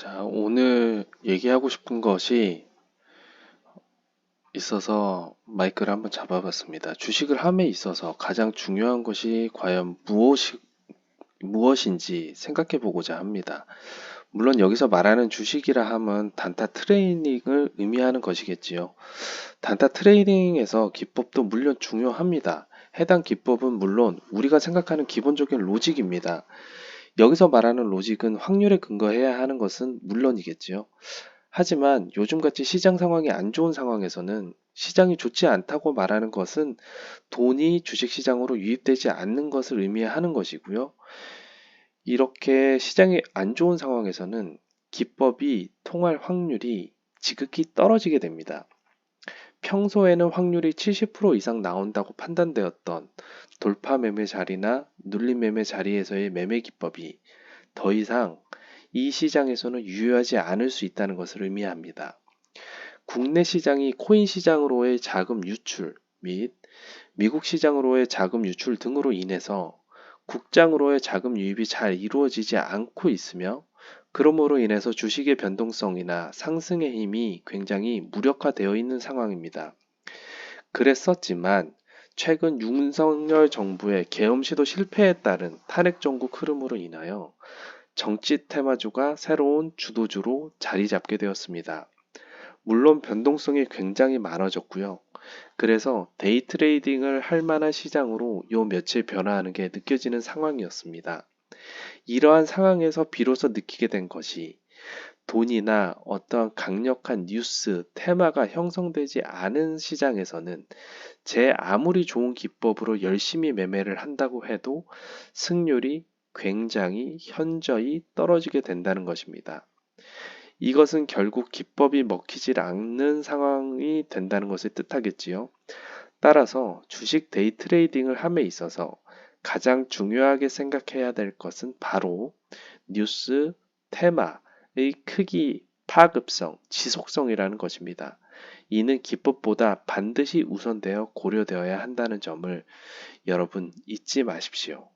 자, 오늘 얘기하고 싶은 것이 있어서 마이크를 한번 잡아봤습니다. 주식을 함에 있어서 가장 중요한 것이 과연 무엇이, 무엇인지 생각해 보고자 합니다. 물론 여기서 말하는 주식이라 함은 단타 트레이닝을 의미하는 것이겠지요. 단타 트레이닝에서 기법도 물론 중요합니다. 해당 기법은 물론 우리가 생각하는 기본적인 로직입니다. 여기서 말하는 로직은 확률에 근거해야 하는 것은 물론이겠지요. 하지만 요즘같이 시장 상황이 안 좋은 상황에서는 시장이 좋지 않다고 말하는 것은 돈이 주식시장으로 유입되지 않는 것을 의미하는 것이고요. 이렇게 시장이 안 좋은 상황에서는 기법이 통할 확률이 지극히 떨어지게 됩니다. 평소에는 확률이 70% 이상 나온다고 판단되었던 돌파 매매 자리나 눌림 매매 자리에서의 매매 기법이 더 이상 이 시장에서는 유효하지 않을 수 있다는 것을 의미합니다. 국내 시장이 코인 시장으로의 자금 유출 및 미국 시장으로의 자금 유출 등으로 인해서 국장으로의 자금 유입이 잘 이루어지지 않고 있으며 그러므로 인해서 주식의 변동성이나 상승의 힘이 굉장히 무력화되어 있는 상황입니다. 그랬었지만 최근 윤석열 정부의 계엄 시도 실패에 따른 탄핵 정국 흐름으로 인하여 정치 테마주가 새로운 주도주로 자리 잡게 되었습니다. 물론 변동성이 굉장히 많아졌고요. 그래서 데이 트레이딩을 할 만한 시장으로 요 며칠 변화하는 게 느껴지는 상황이었습니다. 이러한 상황에서 비로소 느끼게 된 것이 돈이나 어떤 강력한 뉴스, 테마가 형성되지 않은 시장에서는 제 아무리 좋은 기법으로 열심히 매매를 한다고 해도 승률이 굉장히 현저히 떨어지게 된다는 것입니다. 이것은 결국 기법이 먹히질 않는 상황이 된다는 것을 뜻하겠지요. 따라서 주식 데이 트레이딩을 함에 있어서 가장 중요하게 생각해야 될 것은 바로 뉴스, 테마의 크기, 파급성, 지속성이라는 것입니다. 이는 기법보다 반드시 우선되어 고려되어야 한다는 점을 여러분 잊지 마십시오.